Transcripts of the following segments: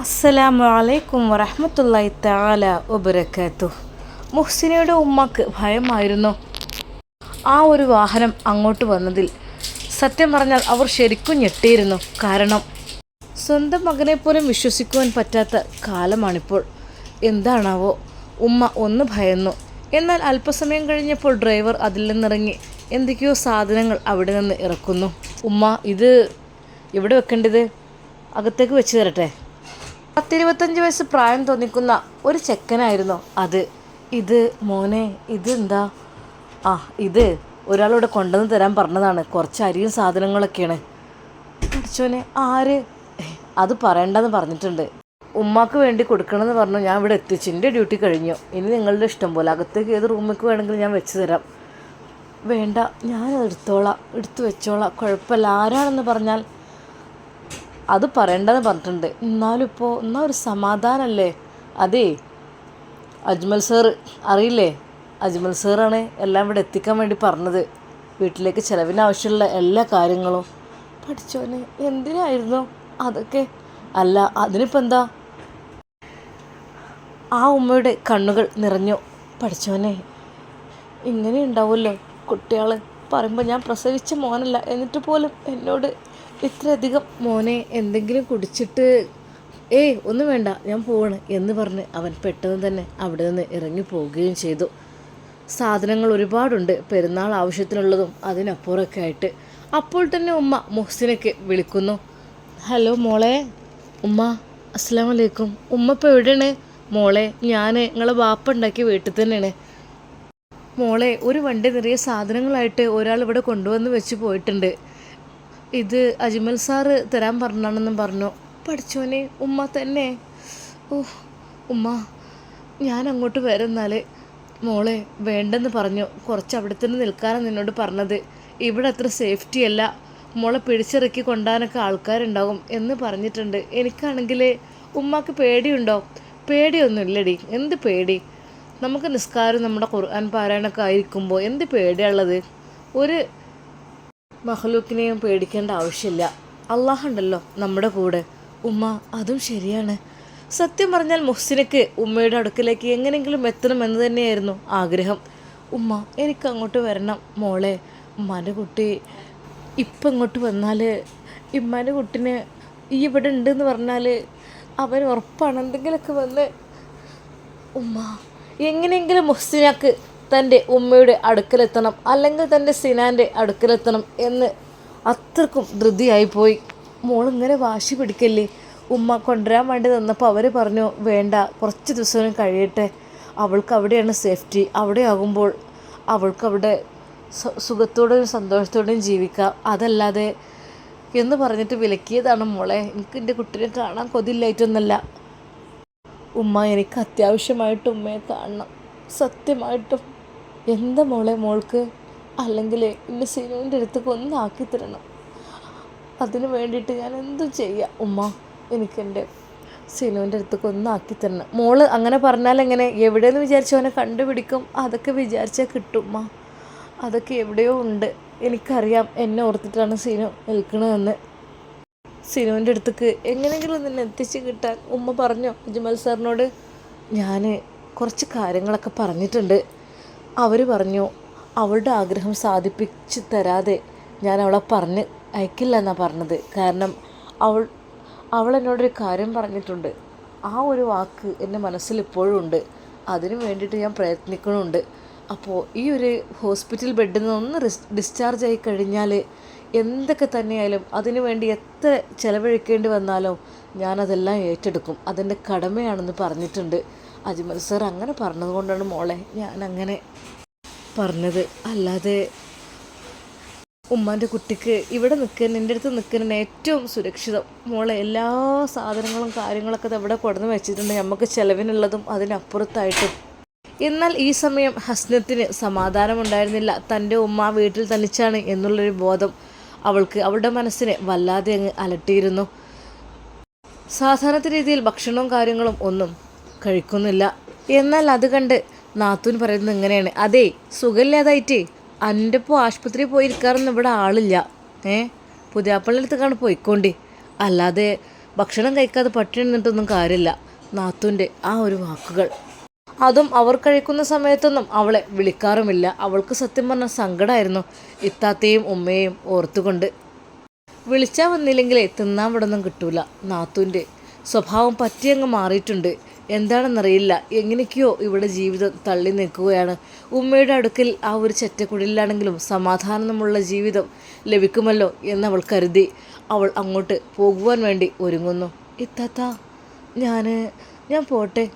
അസ്സലാമു അലൈക്കും വറഹമത്തല്ലായി താല വബറകാതുഹു മുഹ്സിനയുടെ ഉമ്മക്ക് ഭയമായിരുന്നു. ആ ഒരു വാഹനം അങ്ങോട്ട് വന്നതിൽ സത്യം പറഞ്ഞാൽ അവർ ശരിക്കും ഞെട്ടിയിരുന്നു. കാരണം സ്വന്തം മകനെ പോലും വിശ്വസിക്കുവാൻ പറ്റാത്ത കാലമാണിപ്പോൾ. എന്താണാവോ ഉമ്മ ഒന്ന് ഭയന്നു. എന്നാൽ അല്പസമയം കഴിഞ്ഞപ്പോൾ ഡ്രൈവർ അതിൽ നിന്നിറങ്ങി എന്തൊക്കെയോ സാധനങ്ങൾ അവിടെ നിന്ന് ഇറക്കുന്നു. ഉമ്മ ഇത് എവിടെ വെക്കേണ്ടത്? അകത്തേക്ക് വെച്ച് തരട്ടെ. പത്തിരുപത്തഞ്ച് വയസ്സ് പ്രായം തോന്നിക്കുന്ന ഒരു ചെക്കനായിരുന്നു അത്. ഇത് മോനെ ഇത് എന്താ ആ ഇത് ഒരാളിവിടെ കൊണ്ടുവന്ന് തരാൻ പറഞ്ഞതാണ്. കുറച്ച് അരിയും സാധനങ്ങളൊക്കെയാണ്. പഠിച്ചോനെ ആര്? അത് പറയണ്ടെന്ന് പറഞ്ഞിട്ടുണ്ട്. ഉമ്മാക്ക് വേണ്ടി കൊടുക്കണമെന്ന് പറഞ്ഞു ഞാൻ ഇവിടെ എത്തിച്ചു. എന്റെ ഡ്യൂട്ടി കഴിഞ്ഞു. ഇനി നിങ്ങളുടെ ഇഷ്ടം പോലെ അകത്തേക്ക് ഏത് റൂമിലേക്ക് വേണമെങ്കിലും ഞാൻ വെച്ച് തരാം. വേണ്ട ഞാൻ എടുത്തോളാം. എടുത്തു വെച്ചോളാം. കുഴപ്പമില്ല. ആരാണെന്ന് പറഞ്ഞാൽ അത് പറയണ്ടെന്ന് പറഞ്ഞിട്ടുണ്ട്. എന്നാലും ഇപ്പോൾ എന്നാൽ ഒരു സമാധാനമല്ലേ അതേ അജ്മൽ സാർ അറിയില്ലേ? അജ്മൽ സാറാണ് എല്ലാം ഇവിടെ എത്തിക്കാൻ വേണ്ടി പറഞ്ഞത്. വീട്ടിലേക്ക് ചിലവിന് ആവശ്യമുള്ള എല്ലാ കാര്യങ്ങളും. പഠിച്ചോനെ എന്തിനായിരുന്നു അതൊക്കെ? അല്ല അതിനിപ്പോൾ എന്താ? ആ ഉമ്മയുടെ കണ്ണുകൾ നിറഞ്ഞു. പഠിച്ചോനെ ഇങ്ങനെ ഉണ്ടാവുമല്ലോ കുട്ടികൾ പറയുമ്പോൾ ഞാൻ പ്രസവിച്ച മോനല്ല എന്നിട്ട് പോലും എന്നോട് ഇത്രയധികം മോനെ എന്തെങ്കിലും കുടിച്ചിട്ട് ഏയ് ഒന്നും വേണ്ട ഞാൻ പോവാണ് എന്ന് പറഞ്ഞ് അവൻ പെട്ടെന്ന് തന്നെ അവിടെ നിന്ന് ഇറങ്ങി പോവുകയും ചെയ്തു. സാധനങ്ങൾ ഒരുപാടുണ്ട് പെരുന്നാൾ ആവശ്യത്തിനുള്ളതും അതിനപ്പുറമൊക്കെ ആയിട്ട്. അപ്പോൾ തന്നെ ഉമ്മ മുഹ്സിനൊക്കെ വിളിക്കുന്നു. ഹലോ മോളെ ഉമ്മ അസ്സാം വലൈക്കും ഉമ്മ ഇപ്പോൾ എവിടെയാണ്? മോളെ ഞാൻ നിങ്ങളെ വാപ്പ ഉണ്ടാക്കിയ വീട്ടിൽ തന്നെയാണ്. മോളെ ഒരു വണ്ടി നിറയെ സാധനങ്ങളായിട്ട് ഒരാൾ ഇവിടെ കൊണ്ടുവന്ന് വെച്ച് പോയിട്ടുണ്ട്. ഇത് അജ്മൽ സാറ് തരാൻ പറഞ്ഞാണെന്നും പറഞ്ഞു. പഠിച്ചോനെ ഉമ്മ തന്നെ. ഓ ഉമ്മ ഞാൻ അങ്ങോട്ട് വരുന്നാൽ മോളെ വേണ്ടെന്ന് പറഞ്ഞു. കുറച്ച് അവിടെ തന്നെ നിൽക്കാനാണ് നിന്നോട് പറഞ്ഞത്. ഇവിടെ അത്ര സേഫ്റ്റി അല്ല. മോളെ പിടിച്ചിറക്കി കൊണ്ടാനൊക്കെ ആൾക്കാരുണ്ടാകും എന്ന് പറഞ്ഞിട്ടുണ്ട്. എനിക്കാണെങ്കിൽ ഉമ്മാക്ക് പേടിയുണ്ടോ? പേടിയൊന്നും ഇല്ലടി എന്ത് പേടി? നമുക്ക് നിസ്കാരം നമ്മുടെ ഖുർആൻ പാരായണമൊക്കെ ആയിരിക്കുമ്പോൾ എന്ത് പേടിയുള്ളത് ഒരു മഹ്ലൂക്കിനെയും പേടിക്കേണ്ട ആവശ്യമില്ല. അള്ളാഹുണ്ടല്ലോ നമ്മുടെ കൂടെ. ഉമ്മ അതും ശരിയാണ്. സത്യം പറഞ്ഞാൽ മുഹ്സിനക്ക് ഉമ്മയുടെ അടുക്കലേക്ക് എങ്ങനെയെങ്കിലും എത്തണമെന്ന് തന്നെയായിരുന്നു ആഗ്രഹം. ഉമ്മ എനിക്ക് അങ്ങോട്ട് വരണം മോളെ. ഉമ്മാന്റെ കുട്ടി ഇപ്പം ഇങ്ങോട്ട് വന്നാൽ ഇമ്മാന്റെ കുട്ടിന് ഈ ഇവിടെ ഉണ്ടെന്ന് പറഞ്ഞാൽ അവൻ ഉറപ്പാണ് എന്തെങ്കിലുമൊക്കെ വന്ന് ഉമ്മ എങ്ങനെയെങ്കിലും മുഹ്സിനക്ക് തന്റെ ഉമ്മയുടെ അടുക്കലെത്തണം അല്ലെങ്കിൽ തന്റെ സിനാന്റെ അടുക്കലെത്തണം എന്ന് അത്രക്കും ധൃതിയായിപ്പോയി. മോളിങ്ങനെ വാശി പിടിക്കല്ലേ? ഉമ്മ കൊണ്ടുവരാൻ വേണ്ടി നിന്നപ്പോൾ അവർ പറഞ്ഞു വേണ്ട കുറച്ച് ദിവസം കഴിയട്ടെ. അവൾക്ക് അവിടെയാണ് സേഫ്റ്റി. അവിടെ ആകുമ്പോൾ അവൾക്ക് അവിടെ സുഖത്തോടെയും സന്തോഷത്തോടെയും ജീവിക്കാം. അതല്ലാതെ എന്ന് പറഞ്ഞിട്ട് വിലക്കിയതാണ് മോളെ. എനിക്ക് എന്റെ കുട്ടീനെ കാണാൻ കൊതിയില്ലായിട്ടൊന്നല്ല ഉമ്മ എനിക്ക് അത്യാവശ്യമായിട്ട് ഉമ്മയെ കാണണം. സത്യമായിട്ടും എന്താ മോളെ മോൾക്ക്? അല്ലെങ്കിൽ എന്റെ സിനുവിന്റെ അടുത്തേക്ക് ഒന്ന് ആക്കി തരണം അതിന് വേണ്ടിയിട്ട് ഞാൻ എന്തും ചെയ്യാം. ഉമ്മ എനിക്കെന്റെ സിനുവിന്റെ അടുത്തേക്ക് ഒന്ന് ആക്കി തരണം മോൾ അങ്ങനെ പറഞ്ഞാൽ എങ്ങനെ? എവിടെയെന്ന് വിചാരിച്ചു അവനെ കണ്ടുപിടിക്കും. അതൊക്കെ വിചാരിച്ചാൽ കിട്ടും ഉമ്മ. അതൊക്കെ എവിടെയോ ഉണ്ട്. എനിക്കറിയാം. എന്നെ ഓർത്തിട്ടാണ് സിനു നിൽക്കണതെന്ന്. സിനുവിന്റെ അടുത്തേക്ക് എങ്ങനെയെങ്കിലും നിന്നെ എത്തിച്ച് കിട്ടാൻ ഉമ്മ പറഞ്ഞോ? അജ്മൽ സാറിനോട്? ഞാൻ കുറച്ച് കാര്യങ്ങളൊക്കെ പറഞ്ഞിട്ടുണ്ട്. അവർ പറഞ്ഞു അവളുടെ ആഗ്രഹം സാധിപ്പിച്ച് തരാതെ ഞാൻ അവളെ പറഞ്ഞ് അയക്കില്ല എന്നാണ് പറഞ്ഞത്. കാരണം അവൾ അവൾ എന്നോടൊരു കാര്യം പറഞ്ഞിട്ടുണ്ട്. ആ ഒരു വാക്ക് എന്റെ മനസ്സിൽ ഇപ്പോഴും ഉണ്ട്. അതിനു വേണ്ടിയിട്ട് ഞാൻ പ്രയത്നിക്കണമുണ്ട് അപ്പോൾ ഈ ഒരു ഹോസ്പിറ്റൽ ബെഡിൽ നിന്ന് ഡിസ്ചാർജ് ആയി കഴിഞ്ഞാൽ എന്തൊക്കെ തന്നെയായാലും അതിനു വേണ്ടി എത്ര ചിലവഴിക്കേണ്ടി വന്നാലും ഞാനതെല്ലാം ഏറ്റെടുക്കും. അതെന്റെ കടമയാണെന്ന് പറഞ്ഞിട്ടുണ്ട്. അജ്മൽ സാർ അങ്ങനെ പറഞ്ഞതുകൊണ്ടാണ് മോളെ ഞാൻ അങ്ങനെ പറഞ്ഞത്. അല്ലാതെ ഉമ്മാന്റെ കുട്ടിക്ക് ഇവിടെ നിൽക്കാൻ എന്റെ അടുത്ത് നിൽക്കുന്നതിന് ഏറ്റവും സുരക്ഷിതം. മോളെ എല്ലാ സാധനങ്ങളും കാര്യങ്ങളൊക്കെ ഇവിടെ കൊടുന്ന് വെച്ചിട്ടുണ്ട്. നമുക്ക് ചിലവിനുള്ളതും അതിനപ്പുറത്തായിട്ടും. എന്നാൽ ഈ സമയം ഹസ്നത്തിന് സമാധാനമുണ്ടായിരുന്നില്ല. തന്റെ ഉമ്മ വീട്ടിൽ തനിച്ചാണ് എന്നുള്ളൊരു ബോധം അവൾക്ക് അവളുടെ മനസ്സിനെ വല്ലാതെ അങ്ങ് അലട്ടിയിരുന്നു. സാധാരണ രീതിയിൽ ഭക്ഷണവും കാര്യങ്ങളും ഒന്നും കഴിക്കുന്നില്ല. എന്നാൽ അത് കണ്ട് നാത്തൂൻ പറയുന്നത് ഇങ്ങനെയാണ്. അതേ സുഖമില്ലാതായിട്ടേ എന്റെ ഇപ്പോൾ ആശുപത്രിയിൽ പോയിരിക്കാറൊന്നും ഇവിടെ ആളില്ല. ഏ? പുതിയാപ്പള്ളിടത്തേക്കാണ് പോയിക്കോണ്ടി. അല്ലാതെ ഭക്ഷണം കഴിക്കാതെ പട്ടിണി കാര്യമില്ല. നാത്തൂന്റെ ആ ഒരു വാക്കുകൾ. അതും അവർ കഴിക്കുന്ന സമയത്തൊന്നും അവളെ വിളിക്കാറുമില്ല. അവൾക്ക് സത്യം പറഞ്ഞ സങ്കടമായിരുന്നു ഇത്താത്തയും ഉമ്മയെയും ഓർത്തുകൊണ്ട്. വിളിച്ചാൽ വന്നില്ലെങ്കിലേ തിന്നാൻ വിടൊന്നും കിട്ടൂല. നാത്തൂന്റെ സ്വഭാവം പറ്റിയങ്ങ് മാറിയിട്ടുണ്ട്. എന്താണെന്നറിയില്ല. എങ്ങനെയൊക്കെയോ ഇവിടെ ജീവിതം തള്ളി നിൽക്കുകയാണ്. ഉമ്മയുടെ അടുക്കൽ ആ ഒരു ചെറ്റക്കുടലിലാണെങ്കിലും സമാധാനമുള്ള ജീവിതം ലഭിക്കുമല്ലോ എന്നവൾ കരുതി. അവൾ അങ്ങോട്ട് പോകുവാൻ വേണ്ടി ഒരുങ്ങുന്നു. ഇത്താത്ത ഞാൻ ഞാൻ പോട്ടെ.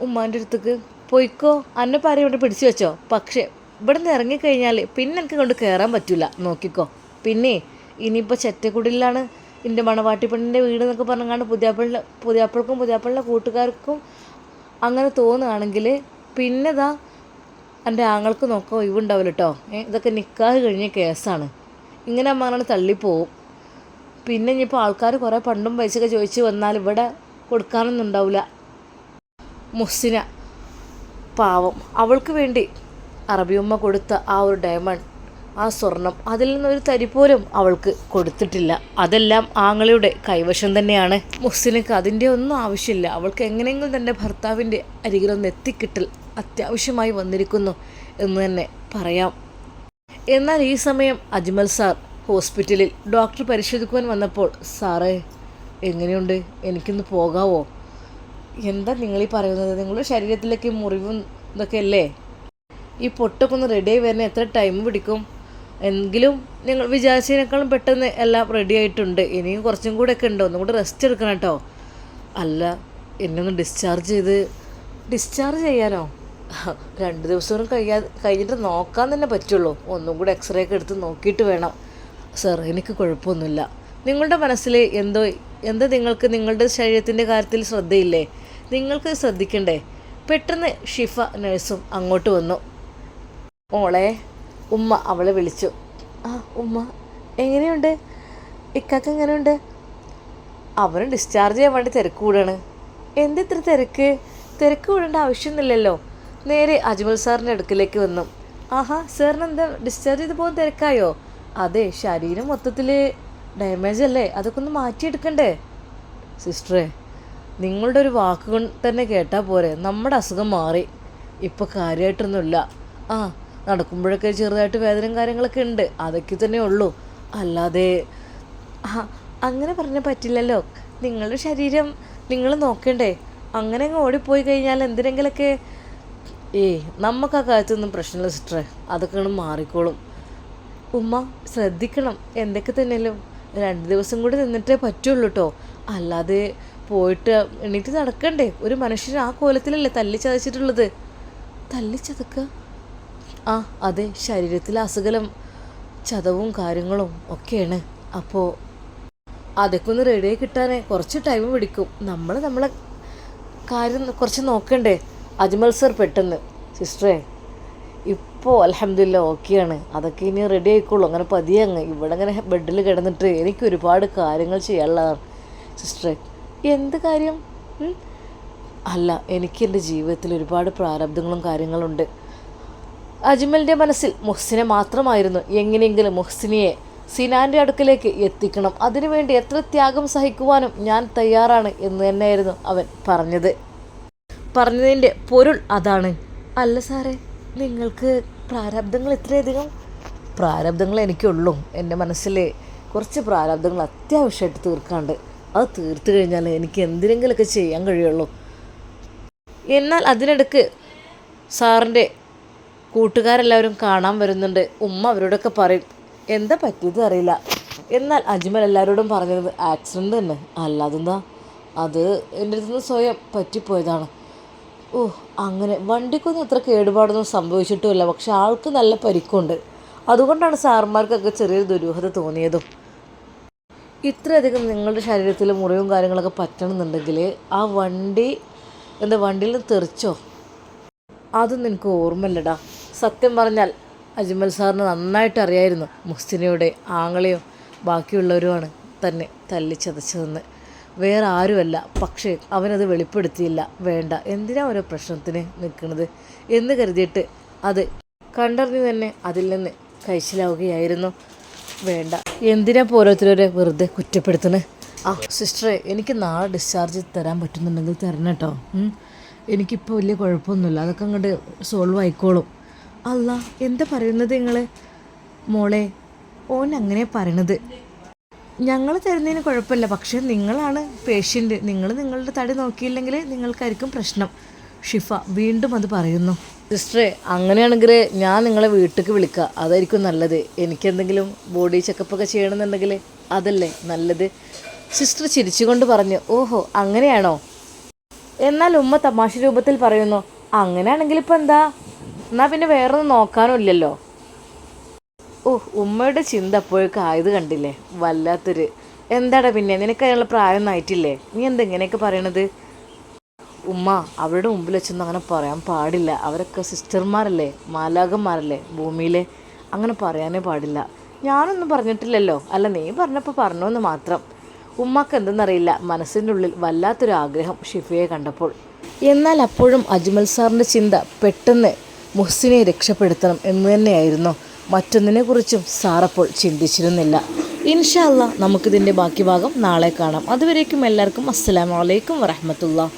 ഉമ്മാന്റെ അടുത്തേക്ക് പോയിക്കോ. അന്നെ പാര ഇവിടെ പിടിച്ചു വെച്ചോ. പക്ഷേ ഇവിടെ നിന്ന് ഇറങ്ങിക്കഴിഞ്ഞാൽ പിന്നെ എനിക്ക് കൊണ്ട് കയറാൻ പറ്റില്ല നോക്കിക്കോ. പിന്നെ ഇനിയിപ്പോൾ ചെറ്റക്കുടിലാണ് എന്റെ മണവാട്ടി പെണ്ണിന്റെ വീട് എന്നൊക്കെ പറഞ്ഞാണ്ട് പുതിയാപ്പിളിന്റെ പുതിയാപ്പിൾക്കും പുതിയാപ്പിളിന്റെ കൂട്ടുകാർക്കും അങ്ങനെ തോന്നുകയാണെങ്കിൽ പിന്നെ ഇതാ എന്റെ ആങ്ങൾക്ക് നോക്കാൻ ഒഴിവുണ്ടാവില്ല കേട്ടോ ഇതൊക്കെ നിക്കാഹ് കഴിഞ്ഞ കേസാണ്. ഇങ്ങനെ അമ്മ അങ്ങനെ തള്ളിപ്പോവും. പിന്നെ ഇനിയിപ്പോൾ ആൾക്കാർ കുറേ പണ്ടും പൈസയൊക്കെ ചോദിച്ച് വന്നാൽ ഇവിടെ കൊടുക്കാനൊന്നും ഉണ്ടാവില്ല. മുസ്സിന പാവം. അവൾക്ക് വേണ്ടി അറബിയമ്മ കൊടുത്ത ആ ഒരു ഡയമണ്ട് ആ സ്വർണം അതിൽ നിന്നൊരു തരി പോലും അവൾക്ക് കൊടുത്തിട്ടില്ല. അതെല്ലാം ആങ്ങളുടെ കൈവശം തന്നെയാണ്. മുസ്ലിക്ക് അതിന്റെ ഒന്നും ആവശ്യമില്ല. അവൾക്ക് എങ്ങനെയെങ്കിലും തന്റെ ഭർത്താവിന്റെ അരികിലൊന്ന് എത്തിക്കിട്ടൽ അത്യാവശ്യമായി വന്നിരിക്കുന്നു എന്ന് തന്നെ പറയാം. എന്നാൽ ഈ സമയം അജ്മൽ സാർ ഹോസ്പിറ്റലിൽ ഡോക്ടർ പരിശോധിക്കുവാൻ വന്നപ്പോൾ സാറേ എങ്ങനെയുണ്ട്? എനിക്കൊന്ന് പോകാവോ? എന്താ നിങ്ങളീ പറയുന്നത്? നിങ്ങളുടെ ശരീരത്തിലേക്ക് മുറിവും ഇതൊക്കെ അല്ലേ? ഈ പൊട്ടൊക്കെ ഒന്ന് റെഡിയായി വരുന്ന എത്ര ടൈം പിടിക്കും? എങ്കിലും നിങ്ങൾ വിചാരിച്ചതിനേക്കാളും പെട്ടെന്ന് എല്ലാം റെഡി ആയിട്ടുണ്ട്. ഇനിയും കുറച്ചും കൂടെ ഒക്കെ ഉണ്ട്. ഒന്നും കൂടെ റെസ്റ്റ് എടുക്കണം കേട്ടോ. അല്ല എന്നെ ഒന്ന് ഡിസ്ചാർജ് ചെയ്ത് ഡിസ്ചാർജ് ചെയ്യാനോ രണ്ട് ദിവസം കഴിയാ കഴിഞ്ഞിട്ട് നോക്കാൻ തന്നെ പറ്റുള്ളൂ. ഒന്നും കൂടെ എക്സ്റേ ഒക്കെ എടുത്ത് നോക്കിയിട്ട് വേണം. സാർ എനിക്ക് കുഴപ്പമൊന്നുമില്ല. നിങ്ങളുടെ മനസ്സിൽ എന്തോ എന്താ നിങ്ങൾക്ക് നിങ്ങളുടെ ശരീരത്തിന്റെ കാര്യത്തിൽ ശ്രദ്ധയില്ലേ? നിങ്ങൾക്ക് ശ്രദ്ധിക്കണ്ടേ? പെട്ടെന്ന് ഷിഫ നഴ്സും അങ്ങോട്ട് വന്നു. മോളെ ഉമ്മ അവളെ വിളിച്ചു. ആ ഉമ്മ എങ്ങനെയുണ്ട്? ഇക്കാക്ക് എങ്ങനെയുണ്ട്? അവന് ഡിസ്ചാർജ് ചെയ്യാൻ വേണ്ടി തിരക്ക് കൂടാണ്. എന്തിത്ര തിരക്ക്? തിരക്ക് കൂടേണ്ട ആവശ്യമൊന്നുമില്ലല്ലോ. നേരെ അജ്മൽ സാറിന്റെ അടുക്കിലേക്ക് വന്നു. ആഹാ സാറിന് എന്താ ഡിസ്ചാർജ് ചെയ്ത് പോകാൻ തിരക്കായോ? അതെ ശരീരം മൊത്തത്തിൽ ഡാമേജ് അല്ലേ? അതൊക്കെ ഒന്ന് മാറ്റിയെടുക്കണ്ടേ? സിസ്റ്ററേ നിങ്ങളുടെ ഒരു വാക്ക് തന്നെ കേട്ടാൽ പോരെ. നമ്മുടെ അസുഖം മാറി. ഇപ്പോൾ കാര്യമായിട്ടൊന്നുമില്ല ആ നടക്കുമ്പോഴൊക്കെ ചെറുതായിട്ട് വേദനയും കാര്യങ്ങളൊക്കെ ഉണ്ട്. അതൊക്കെ തന്നെ ഉള്ളൂ. അല്ലാതെ അങ്ങനെ പറഞ്ഞാൽ പറ്റില്ലല്ലോ. നിങ്ങളുടെ ശരീരം നിങ്ങൾ നോക്കണ്ടേ? അങ്ങനെ അങ്ങ് ഓടിപ്പോയി കഴിഞ്ഞാൽ എന്തിനെങ്കിലൊക്കെ? ഏയ് നമുക്ക് ആ കാര്യത്തൊന്നും പ്രശ്നമില്ല സിസ്റ്ററെ. അതൊക്കെ മാറിക്കോളും. ഉമ്മ ശ്രദ്ധിക്കണം. എന്തൊക്കെ തന്നെയല്ലോ രണ്ട് ദിവസം കൂടി നിന്നിട്ടേ പറ്റുള്ളൂ കേട്ടോ അല്ലാതെ പോയിട്ട് എണീറ്റ് നടക്കണ്ടേ? ഒരു മനുഷ്യൻ ആ കോലത്തിലല്ലേ തല്ലി ചതച്ചിട്ടുള്ളത്? തല്ലി ചതക്കുക ആ അതെ ശരീരത്തിലെ അസുഖലം ചതവും കാര്യങ്ങളും ഒക്കെയാണ്. അപ്പോൾ അതൊക്കെ ഒന്ന് റെഡിയായി കിട്ടാൻ കുറച്ച് ടൈം പിടിക്കും. നമ്മൾ നമ്മളെ കാര്യം കുറച്ച് നോക്കണ്ടേ? അജ്മൽ സർ പെട്ടെന്ന്. സിസ്റ്ററേ ഇപ്പോൾ അലഹമില്ല ഓക്കെയാണ് അതൊക്കെ ഇനി റെഡി ആയിക്കോളൂ. അങ്ങനെ പതിയെ അങ്ങ് ഇവിടെ അങ്ങനെ ബെഡിൽ കിടന്നിട്ട് എനിക്ക് ഒരുപാട് കാര്യങ്ങൾ ചെയ്യാനുള്ളതാണ്. സിസ്റ്ററെ എന്ത് കാര്യം? അല്ല എനിക്ക് എന്റെ ജീവിതത്തിൽ ഒരുപാട് പ്രാരബ്ധങ്ങളും കാര്യങ്ങളുണ്ട് അജ്മലിന്റെ മനസ്സിൽ മുഹ്സിനെ മാത്രമായിരുന്നു. എങ്ങനെയെങ്കിലും മുഹ്സിനിയെ സിനാന്റെ അടുക്കലേക്ക് എത്തിക്കണം. അതിനുവേണ്ടി എത്ര ത്യാഗം സഹിക്കുവാനും ഞാൻ തയ്യാറാണ് എന്ന് തന്നെയായിരുന്നു അവൻ പറഞ്ഞത്. പറഞ്ഞതിന്റെ പൊരുൾ അതാണ്. അല്ല സാറേ നിങ്ങൾക്ക് പ്രാരബ്ധങ്ങൾ ഇത്രയധികം? പ്രാരബ്ധങ്ങൾ എനിക്കുള്ളൂ. എന്റെ മനസ്സിൽ കുറച്ച് പ്രാരബ്ധങ്ങൾ അത്യാവശ്യമായിട്ട് തീർക്കാണ്ട് അത് തീർത്തു കഴിഞ്ഞാൽ എനിക്ക് എന്തിനെങ്കിലുമൊക്കെ ചെയ്യാൻ കഴിയുള്ളൂ. എന്നാൽ അതിനിടക്ക് സാറിന്റെ കൂട്ടുകാരെല്ലാവരും കാണാൻ വരുന്നുണ്ട്. ഉമ്മ അവരോടൊക്കെ പറയും എന്താ പറ്റിയത് അറിയില്ല. എന്നാൽ അജ്മൽ എല്ലാവരോടും പറഞ്ഞത് ആക്സിഡന്റ് തന്നെ. അല്ലാതെന്താ? അത് എന്റെ അടുത്ത് നിന്ന് സ്വയം പറ്റിപ്പോയതാണ്. ഓ അങ്ങനെ വണ്ടിക്കൊന്നും അത്ര കേടുപാടൊന്നും സംഭവിച്ചിട്ടുമില്ല. പക്ഷെ ആൾക്ക് നല്ല പരിക്കുണ്ട്. അതുകൊണ്ടാണ് സാർമാർക്കൊക്കെ ചെറിയൊരു ദുരൂഹത തോന്നിയതും. ഇത്രയധികം നിങ്ങളുടെ ശരീരത്തിൽ മുറിവും കാര്യങ്ങളൊക്കെ പറ്റണമെന്നുണ്ടെങ്കിൽ ആ വണ്ടി എന്താ വണ്ടിയിൽ നിന്ന് തെറിച്ചോ? അതൊന്നും എനിക്ക് ഓർമ്മയില്ലടാ. സത്യം പറഞ്ഞാൽ അജ്മൽ സാറിന് നന്നായിട്ട് അറിയായിരുന്നു മുസ്തിനയുടെ ആങ്ങളെയും ബാക്കിയുള്ളവരുമാണ് തന്നെ തല്ലി തല്ലിച്ചതച്ചതെന്ന് വേറെ ആരുമല്ല പക്ഷേ അവനത് വെളിപ്പെടുത്തിയില്ല. വേണ്ട എന്തിനാ ഓരോ പ്രശ്നത്തിന് നിൽക്കുന്നത്? എന്ന് കരുതിയിട്ട് അത് കണ്ടറിഞ്ഞ് തന്നെ അതിൽ നിന്ന് കഴിച്ചിലാവുകയായിരുന്നു വേണ്ട എന്തിനാ ഓരോരുത്തരെ വെറുതെ കുറ്റപ്പെടുത്തുന്നത് ആ സിസ്റ്ററെ എനിക്ക് നാളെ ഡിസ്ചാർജ് തരാൻ പറ്റുന്നുണ്ടെങ്കിൽ തരണം കേട്ടോ. എനിക്കിപ്പോൾ വലിയ കുഴപ്പമൊന്നുമില്ല. അതൊക്കെ അങ്ങോട്ട് സോൾവ് ആയിക്കോളും. അല്ല എന്താ പറയുന്നത് നിങ്ങൾ മോളെ ഓൻ അങ്ങനെ പറയണത്. ഞങ്ങൾ തരുന്നതിന് കുഴപ്പമില്ല പക്ഷേ നിങ്ങളാണ് പേഷ്യന്റ് നിങ്ങൾ നിങ്ങളുടെ തടി നോക്കിയില്ലെങ്കിൽ നിങ്ങൾക്കായിരിക്കും പ്രശ്നം. ഷിഫ വീണ്ടും അത് പറയുന്നു. സിസ്റ്ററെ അങ്ങനെയാണെങ്കിൽ ഞാൻ നിങ്ങളെ വീട്ടിലേക്ക് വിളിക്കുക അതായിരിക്കും നല്ലത്. എനിക്കെന്തെങ്കിലും ബോഡി ചെക്കപ്പൊക്കെ ചെയ്യണമെന്നുണ്ടെങ്കിൽ അതല്ലേ നല്ലത്? സിസ്റ്റർ ചിരിച്ചുകൊണ്ട് പറഞ്ഞു ഓഹോ അങ്ങനെയാണോ? എന്നാൽ ഉമ്മ തമാശ രൂപത്തിൽ പറയുന്നു അങ്ങനെയാണെങ്കിൽ ഇപ്പം എന്താ? എന്നാൽ പിന്നെ വേറൊന്നും നോക്കാനും ഇല്ലല്ലോ ഓ ഉമ്മയുടെ ചിന്ത അപ്പോഴേക്കും ആയത് കണ്ടില്ലേ? വല്ലാത്തൊരു. എന്താടാ പിന്നെ? നിനക്ക് അതിനുള്ള പ്രായമൊന്നും ആയിട്ടില്ലേ? നീ എന്താ ഇങ്ങനെയൊക്കെ പറയണത്? ഉമ്മ അവരുടെ മുമ്പിൽ വെച്ചൊന്നും അങ്ങനെ പറയാൻ പാടില്ല. അവരൊക്കെ സിസ്റ്റർമാരല്ലേ? മാലാകന്മാരല്ലേ ഭൂമിയിലെ? അങ്ങനെ പറയാനേ പാടില്ല. ഞാനൊന്നും പറഞ്ഞിട്ടില്ലല്ലോ. അല്ല നീ പറഞ്ഞപ്പോൾ പറഞ്ഞോന്ന് മാത്രം. ഉമ്മക്ക് എന്തെന്നറിയില്ല. മനസ്സിന്റെ ഉള്ളിൽ വല്ലാത്തൊരു ആഗ്രഹം ഷിഫയെ കണ്ടപ്പോൾ. എന്നാൽ അപ്പോഴും അജ്മൽ സാറിന്റെ ചിന്ത പെട്ടെന്ന് മുഹ്സിനെ രക്ഷപ്പെടുത്തണം എന്ന് തന്നെയായിരുന്നു. മറ്റൊന്നിനെക്കുറിച്ചും സാറപ്പോൾ ചിന്തിച്ചിരുന്നില്ല. ഇൻഷാല്ല നമുക്കിതിന്റെ ബാക്കി ഭാഗം നാളെ കാണാം. അതുവരേക്കും എല്ലാവർക്കും അസ്സാം വലൈക്കും വറഹമത്തുള്ള